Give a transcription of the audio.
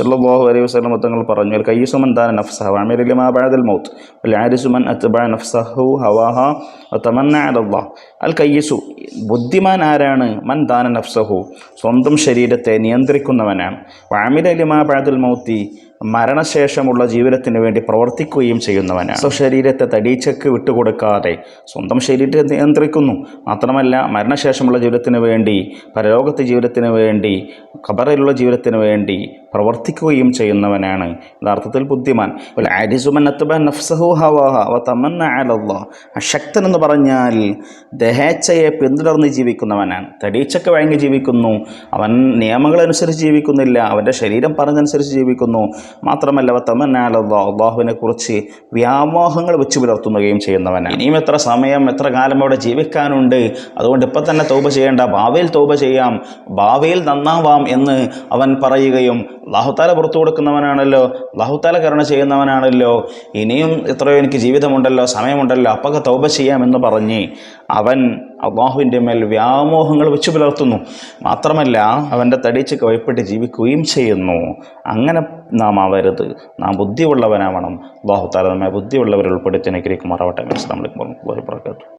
സല്ലല്ലാഹു അലൈഹി വസ്ലം തങ്ങൾ പറഞ്ഞു അൽ കയ്യിസുമൻ ദാന നഫ്സഹ വഅമില ലിമാ ബഅദൽ മൗത്ത് വൽ ആരിസുമൻ അത്ബഅ നഫ്സഹു ഹവാഹ വതമന്ന അലല്ലാഹ്. അൽ കയ്യസു ബുദ്ധിമാൻ ആരാണ്? മൻ ദാന നഫ്സഹു? സ്വന്തം ശരീരത്തെ നിയന്ത്രിക്കുന്നവനാണ്. വഅമില ലിമാ ബഅദൽ മൗത്തി മരണശേഷമുള്ള ജീവിതത്തിന് വേണ്ടി പ്രവർത്തിക്കുകയും ചെയ്യുന്നവനാണ്. സ്വശരീരത്തെ തടീച്ചക്ക് വിട്ടുകൊടുക്കാതെ സ്വന്തം ശരീരത്തെ നിയന്ത്രിക്കുന്നു. മാത്രമല്ല മരണശേഷമുള്ള ജീവിതത്തിന് വേണ്ടി പരലോകത്തെ ജീവിതത്തിന് വേണ്ടി ഖബറിലുള്ള ജീവിതത്തിന് വേണ്ടി പ്രവർത്തിക്കുകയും ചെയ്യുന്നവനാണ്. യഥാർത്ഥത്തിൽ ബുദ്ധിമാൻ. അശക്തൻ എന്ന് പറഞ്ഞാൽ ദഹേച്ഛയെ പിന്തുടർന്ന് ജീവിക്കുന്നവനാണ്. തടീച്ചക്ക് വഴങ്ങി ജീവിക്കുന്നു. അവൻ നിയമങ്ങളനുസരിച്ച് ജീവിക്കുന്നില്ല. അവന്റെ ശരീരം പറഞ്ഞനുസരിച്ച് ജീവിക്കുന്നു. മാത്രമല്ല തമന്നാല അള്ളാഹുവിനെ കുറിച്ച് വ്യാമോഹങ്ങൾ വെച്ച് പുലർത്തുകയും ചെയ്യുന്നവനാണ്. ഇനിയും എത്ര സമയം എത്ര കാലം അവിടെ ജീവിക്കാനുണ്ട്? അതുകൊണ്ട് ഇപ്പം തന്നെ തോപ ചെയ്യേണ്ട. ഭാവിയിൽ തോപ ചെയ്യാം. ഭാവിയിൽ നന്നാവാം. എന്ന് അവൻ പറയുകയും അള്ളാഹുത്താല പുറത്തു കൊടുക്കുന്നവനാണല്ലോ അള്ളാഹുത്താല കരുണ ചെയ്യുന്നവനാണല്ലോ ഇനിയും എത്രയോ എനിക്ക് ജീവിതമുണ്ടല്ലോ സമയമുണ്ടല്ലോ അപ്പൊക്കെ തൗബ ചെയ്യാമെന്ന് പറഞ്ഞ് അവൻ അള്ളാഹുവിന്റെ മേൽ വ്യാമോഹങ്ങൾ വെച്ച് പുലർത്തുന്നു. മാത്രമല്ല അവന്റെ തടിച്ച് കവയപ്പെട്ട് ജീവിക്കുകയും ചെയ്യുന്നു. അങ്ങനെ നാം ആവരുത്. നാം ബുദ്ധിയുള്ളവനാവണം. അള്ളാഹു താല നമ്മെ ബുദ്ധിയുള്ളവർ ഉൾപ്പെടുത്തി അനുഗ്രഹിക്കുമാറാവട്ടെ. മനസ്സിലാമലിക്കും